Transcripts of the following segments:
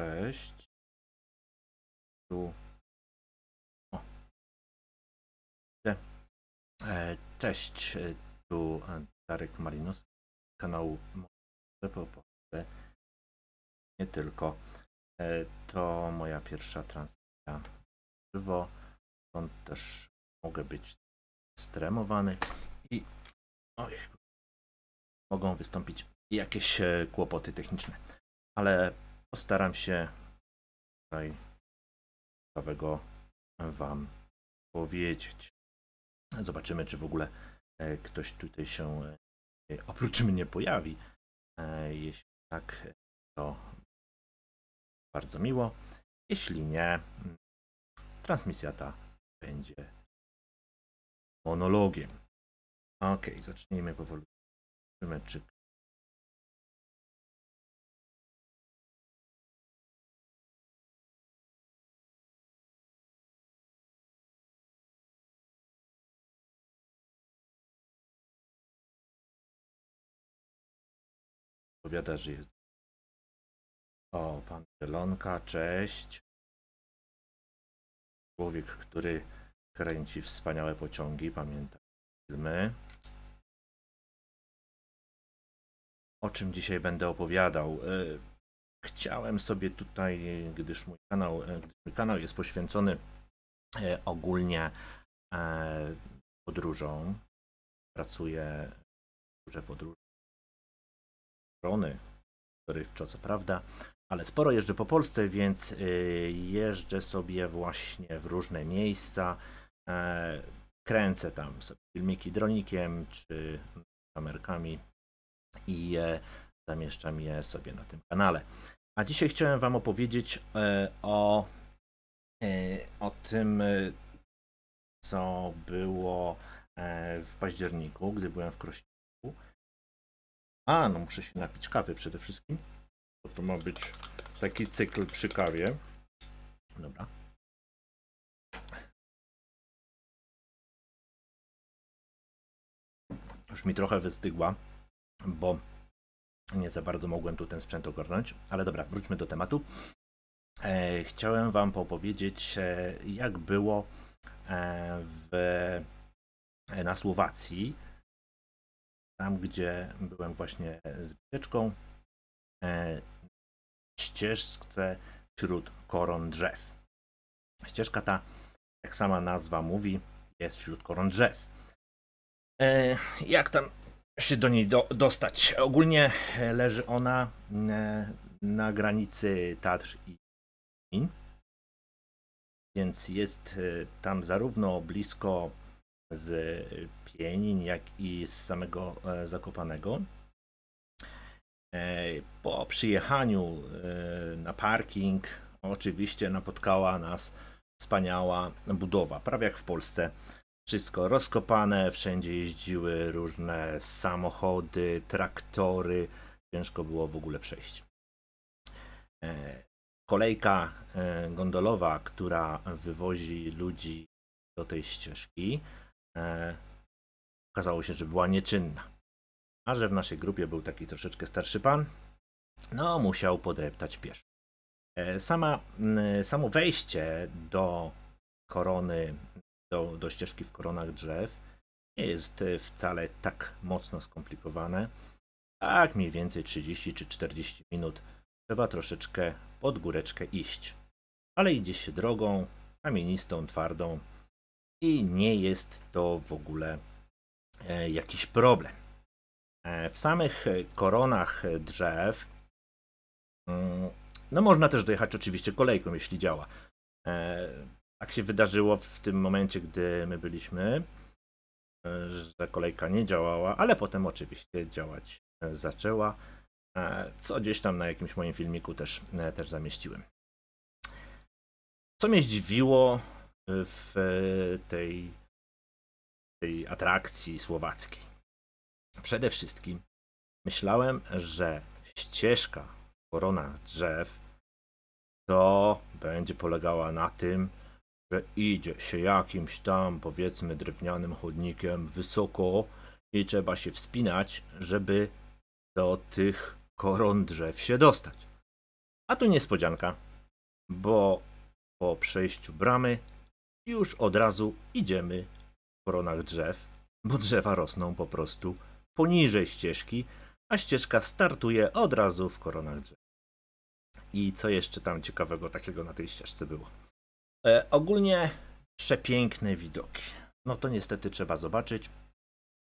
Cześć. Tu. O. E, Cześć. e, Tu e, Darek Malinus z kanału po. Nie tylko. To moja pierwsza transmisja żywo. Stąd też mogę być stremowany i oj, mogą wystąpić jakieś kłopoty techniczne. Ale postaram się tutaj ciekawego Wam powiedzieć. Zobaczymy, czy w ogóle e, ktoś tutaj się e, oprócz mnie pojawi. E, Jeśli tak, to bardzo miło. Jeśli nie, transmisja ta będzie monologiem. Ok, zacznijmy powoli. Zobaczymy, czy powiada, że jest. O, pan Zielonka, cześć. Człowiek, który kręci wspaniałe pociągi, pamiętam filmy. O czym dzisiaj będę opowiadał? E, Chciałem sobie tutaj, gdyż mój kanał, e, gdyż mój kanał jest poświęcony e, ogólnie podróżom. Pracuję duże podróże strony dorywczo, co prawda, ale sporo jeżdżę po Polsce, więc y, jeżdżę sobie właśnie w różne miejsca. E, Kręcę tam sobie filmiki dronikiem czy kamerkami i zamieszczam je sobie na tym kanale. A dzisiaj chciałem Wam opowiedzieć e, o, e, o tym, co było w październiku, gdy byłem w Krośniku. A, no muszę się napić kawy przede wszystkim. Bo to ma być taki cykl przy kawie. Dobra. Już mi trochę wystygła, bo nie za bardzo mogłem tu ten sprzęt ogarnąć. Ale dobra, wróćmy do tematu. E, chciałem Wam opowiedzieć, e, jak było e, w, e, na Słowacji tam, gdzie byłem właśnie z wycieczką, e, ścieżce wśród koron drzew. Ścieżka ta, jak sama nazwa mówi, jest wśród koron drzew. E, jak tam się do niej do, dostać? Ogólnie e, leży ona na granicy Tatr i Chin, więc jest tam zarówno blisko z Pienin, jak i z samego e, Zakopanego. E, Po przyjechaniu e, na parking oczywiście napotkała nas wspaniała budowa, prawie jak w Polsce. Wszystko rozkopane, wszędzie jeździły różne samochody, traktory. Ciężko było w ogóle przejść. Kolejka gondolowa, która wywozi ludzi do tej ścieżki, okazało się, że była nieczynna. A że w naszej grupie był taki troszeczkę starszy pan, no musiał podreptać pieszo. E, Sama, samo wejście do korony, do, do ścieżki w koronach drzew nie jest e, wcale tak mocno skomplikowane. Tak mniej więcej 30 czy 40 minut trzeba troszeczkę pod góreczkę iść. Ale idzie się drogą kamienistą, twardą i nie jest to w ogóle jakiś problem. E, W samych e, koronach e, drzew mm, no można też dojechać oczywiście kolejką, jeśli działa. E, Tak się wydarzyło w tym momencie, gdy my byliśmy, e, że kolejka nie działała, ale potem oczywiście działać e, zaczęła, e, co gdzieś tam na jakimś moim filmiku też, e, też zamieściłem. Co mnie zdziwiło e, w e, tej, tej atrakcji słowackiej. Przede wszystkim myślałem, że ścieżka w koronach drzew to będzie polegała na tym, że idzie się jakimś tam powiedzmy drewnianym chodnikiem wysoko i trzeba się wspinać, żeby do tych koron drzew się dostać. A tu niespodzianka, bo po przejściu bramy już od razu idziemy koronach drzew, bo drzewa rosną po prostu poniżej ścieżki, a ścieżka startuje od razu w koronach drzew. I co jeszcze tam ciekawego takiego na tej ścieżce było? E, ogólnie przepiękne widoki. No to niestety trzeba zobaczyć.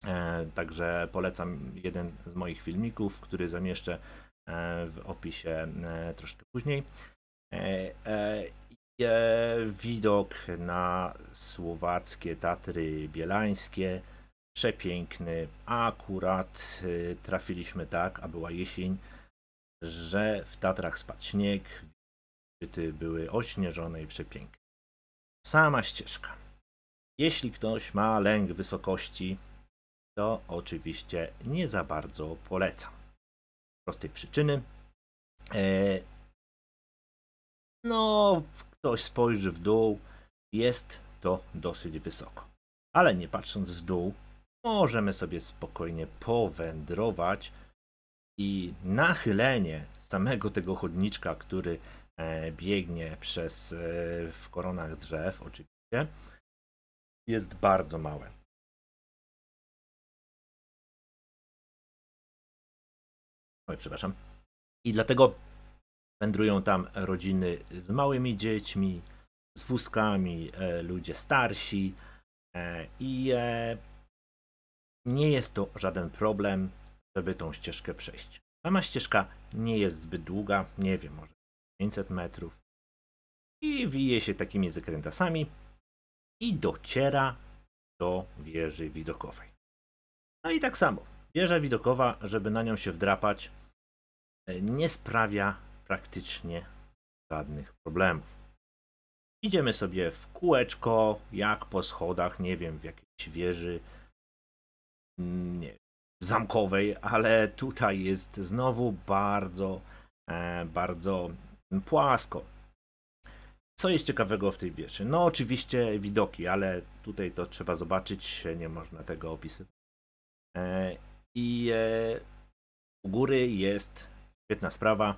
E, także polecam jeden z moich filmików, który zamieszczę e, w opisie e, troszkę później. Widok na słowackie Tatry Bielańskie. Przepiękny. Akurat e, trafiliśmy tak, a była jesień, że w Tatrach spadł śnieg. Szczyty były ośnieżone i przepiękne. Sama ścieżka. Jeśli ktoś ma lęk wysokości, to oczywiście nie za bardzo polecam. Z prostej przyczyny. E, no, ktoś spojrzy w dół, jest to dosyć wysoko. Ale nie patrząc w dół, możemy sobie spokojnie powędrować i nachylenie samego tego chodniczka, który e, biegnie przez e, w koronach drzew, oczywiście, jest bardzo małe. Oj, przepraszam. I dlatego wędrują tam rodziny z małymi dziećmi, z wózkami, e, ludzie starsi e, i e, nie jest to żaden problem, żeby tą ścieżkę przejść. Sama ścieżka nie jest zbyt długa, nie wiem, może 500 metrów i wije się takimi zakrętasami i dociera do wieży widokowej. No i tak samo, wieża widokowa, żeby na nią się wdrapać, nie sprawia praktycznie żadnych problemów. Idziemy sobie w kółeczko, jak po schodach, nie wiem, w jakiejś wieży mm, nie, zamkowej, ale tutaj jest znowu bardzo, e, bardzo płasko. Co jest ciekawego w tej wieży? No oczywiście widoki, ale tutaj to trzeba zobaczyć, nie można tego opisywać. E, I e, u góry jest świetna sprawa,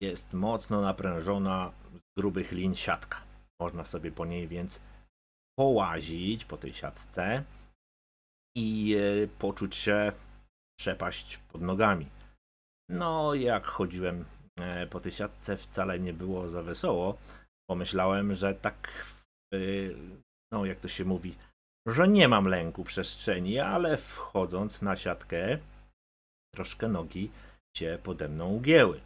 jest mocno naprężona z grubych lin siatka. Można sobie po niej więc połazić po tej siatce i e, poczuć się przepaść pod nogami. No, jak chodziłem e, po tej siatce, wcale nie było za wesoło. Pomyślałem, że tak, e, no jak to się mówi, że nie mam lęku przestrzeni, ale wchodząc na siatkę, troszkę nogi się pode mną ugięły.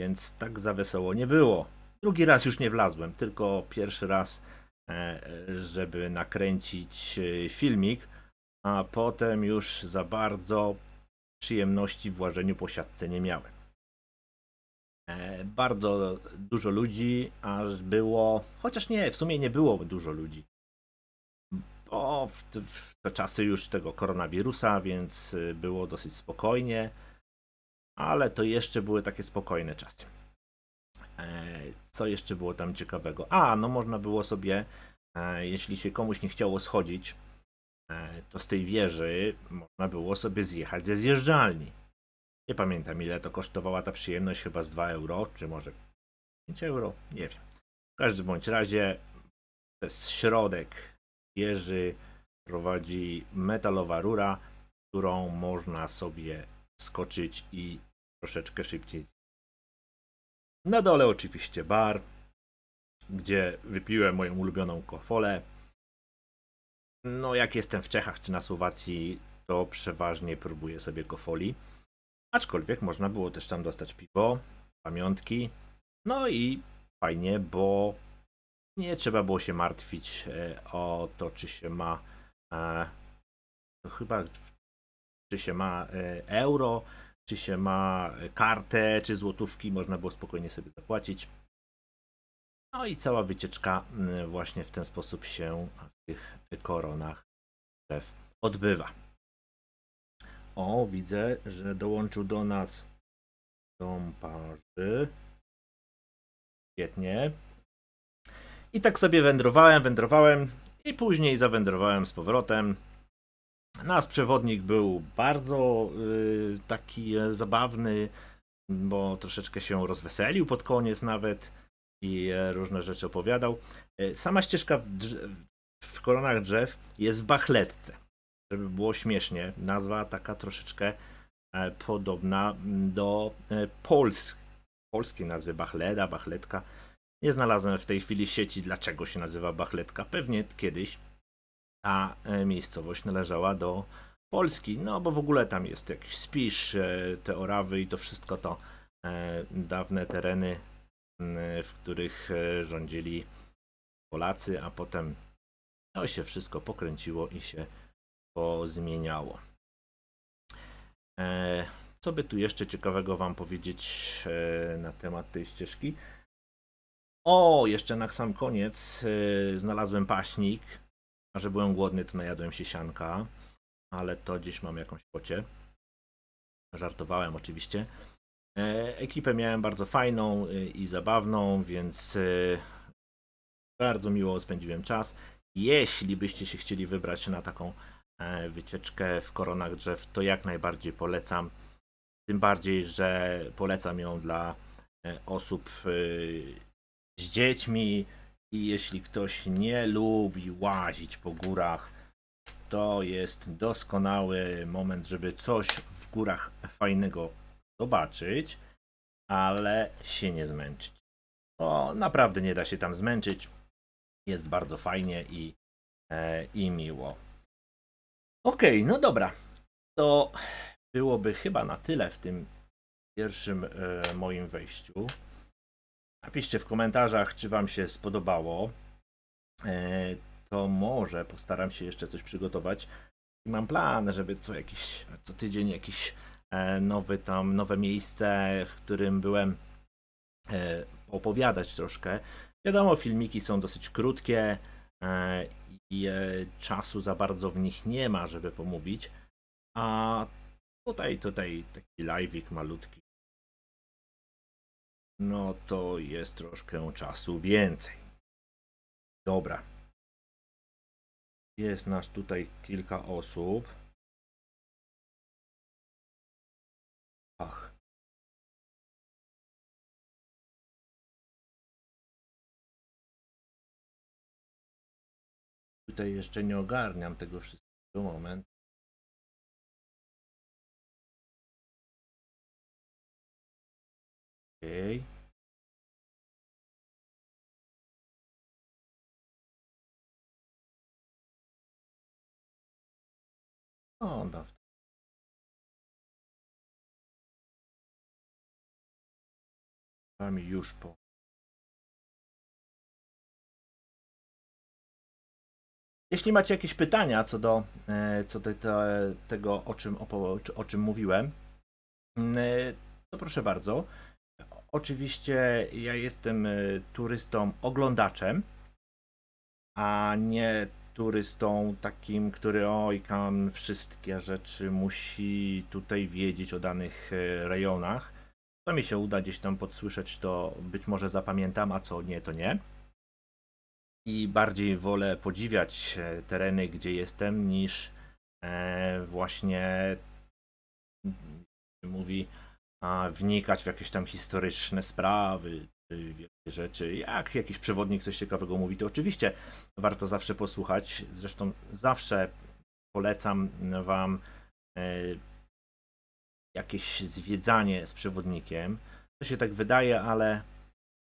Więc tak za wesoło nie było. Drugi raz już nie wlazłem, tylko pierwszy raz, e, żeby nakręcić e, filmik, a potem już za bardzo przyjemności w łażeniu po siatce nie miałem. E, Bardzo dużo ludzi, aż było, chociaż nie, w sumie nie było dużo ludzi. Bo w, w te czasy już tego koronawirusa, więc było dosyć spokojnie, ale to jeszcze były takie spokojne czasy. E, Co jeszcze było tam ciekawego? A, no można było sobie, e, jeśli się komuś nie chciało schodzić, e, to z tej wieży można było sobie zjechać ze zjeżdżalni. Nie pamiętam ile to kosztowała ta przyjemność, chyba z 2 euro, czy może 5 euro, nie wiem. W każdym bądź razie przez środek wieży prowadzi metalowa rura, którą można sobie skoczyć i troszeczkę szybciej. Na dole oczywiście bar, gdzie wypiłem moją ulubioną kofolę. No, jak jestem w Czechach czy na Słowacji, to przeważnie próbuję sobie kofoli. Aczkolwiek można było też tam dostać piwo, pamiątki. No i fajnie, bo nie trzeba było się martwić e, o to, czy się ma e, to chyba czy się ma e, euro, czy się ma kartę, czy złotówki, można było spokojnie sobie zapłacić. No i cała wycieczka mm, właśnie w ten sposób się w tych koronach odbywa. O, widzę, że dołączył do nas Dąparzy. Świetnie. I tak sobie wędrowałem, wędrowałem i później zawędrowałem z powrotem. Nasz przewodnik był bardzo y, taki e, zabawny. bo troszeczkę się rozweselił pod koniec nawet i e, różne rzeczy opowiadał. E, Sama ścieżka w, drz- w koronach drzew jest w bachletce. Żeby było śmiesznie, nazwa taka troszeczkę podobna mm, do Pols polskiej nazwy Bachleda, Bachletka. Nie znalazłem w tej chwili sieci, dlaczego się nazywa Bachletka. Pewnie kiedyś ta e, miejscowość należała do Polski, no bo w ogóle tam jest jakiś Spisz, e, te Orawy i to wszystko to e, dawne tereny, w których rządzili Polacy, a potem no się wszystko pokręciło i się pozmieniało. Co by tu jeszcze ciekawego Wam powiedzieć na temat tej ścieżki? O, jeszcze na sam koniec znalazłem paśnik. A że byłem głodny, to najadłem się sianka, ale to gdzieś mam jakąś pocie. Żartowałem oczywiście. E, Ekipę miałem bardzo fajną e, i zabawną, więc e, bardzo miło spędziłem czas. Jeśli byście się chcieli wybrać na taką wycieczkę w koronach drzew, to jak najbardziej polecam. Tym bardziej, że polecam ją dla osób z dziećmi i jeśli ktoś nie lubi łazić po górach, to jest doskonały moment, żeby coś w górach fajnego zobaczyć, ale się nie zmęczyć. To naprawdę nie da się tam zmęczyć. Jest bardzo fajnie i, e, i miło. Okej, no dobra. To byłoby chyba na tyle w tym pierwszym e, moim wejściu. Napiszcie w komentarzach, czy Wam się spodobało. E, to może postaram się jeszcze coś przygotować. I mam plan, żeby co jakiś, co tydzień jakiś e, nowy tam, nowe miejsce, w którym byłem, e, opowiadać troszkę. Wiadomo, filmiki są dosyć krótkie i czasu za bardzo w nich nie ma, żeby pomówić. A tutaj, tutaj taki live'ik malutki. No to jest troszkę czasu więcej. Dobra. Jest nas tutaj kilka osób. Ach. Tutaj jeszcze nie ogarniam tego wszystkiego. Moment. Okej. O, da. Wami już po. Jeśli macie jakieś pytania co do, e, co do te, tego, o czym, o czym mówiłem, mm, e, to proszę bardzo. Oczywiście ja jestem e, turystą oglądaczem, a nie turystą takim, który oj, tam wszystkie rzeczy musi tutaj wiedzieć o danych e, rejonach. Co mi się uda gdzieś tam podsłyszeć, to być może zapamiętam, a co nie, to nie. I bardziej wolę podziwiać e, tereny, gdzie jestem, niż właśnie mówi a, wnikać w jakieś tam historyczne sprawy, czy wielkie rzeczy. Jak jakiś przewodnik coś ciekawego mówi, to oczywiście warto zawsze posłuchać. Zresztą zawsze polecam Wam e, jakieś zwiedzanie z przewodnikiem. To się tak wydaje, ale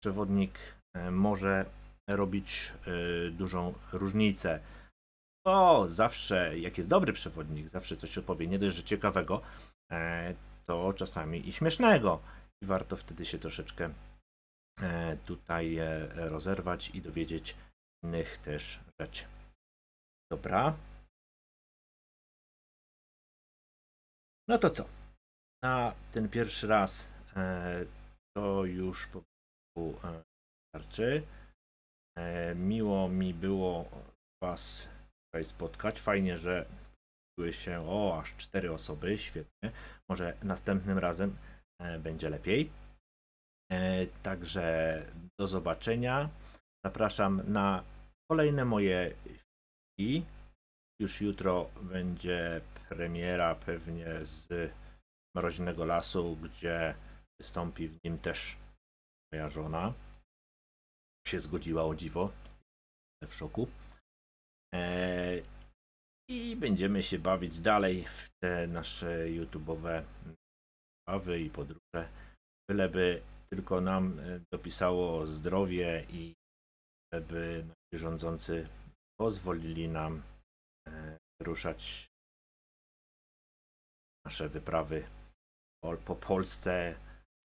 przewodnik e, może robić e, dużą różnicę. O, zawsze, jak jest dobry przewodnik, zawsze coś opowie, nie dość, że ciekawego, to czasami i śmiesznego. I warto wtedy się troszeczkę e, tutaj e, rozerwać i dowiedzieć innych też rzeczy. Dobra. No to co? Na ten pierwszy raz e, to już po prostu starczy. Miło mi było Was tutaj spotkać. Fajnie, że były się o aż cztery osoby. Świetnie. Może następnym razem e, będzie lepiej. E, Także do zobaczenia. Zapraszam na kolejne moje filmiki. Już jutro będzie premiera pewnie z Mroźnego Lasu, gdzie wystąpi w nim też moja żona. Się zgodziła o dziwo. W szoku. E, I będziemy się bawić dalej w te nasze YouTube'owe bawy i podróże. Byleby tylko nam e, dopisało zdrowie i żeby rządzący pozwolili nam e, ruszać nasze wyprawy po, po Polsce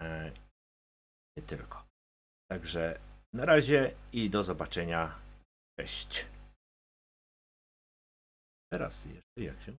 e, nie tylko. Także na razie i do zobaczenia. Cześć. Teraz jeszcze jak się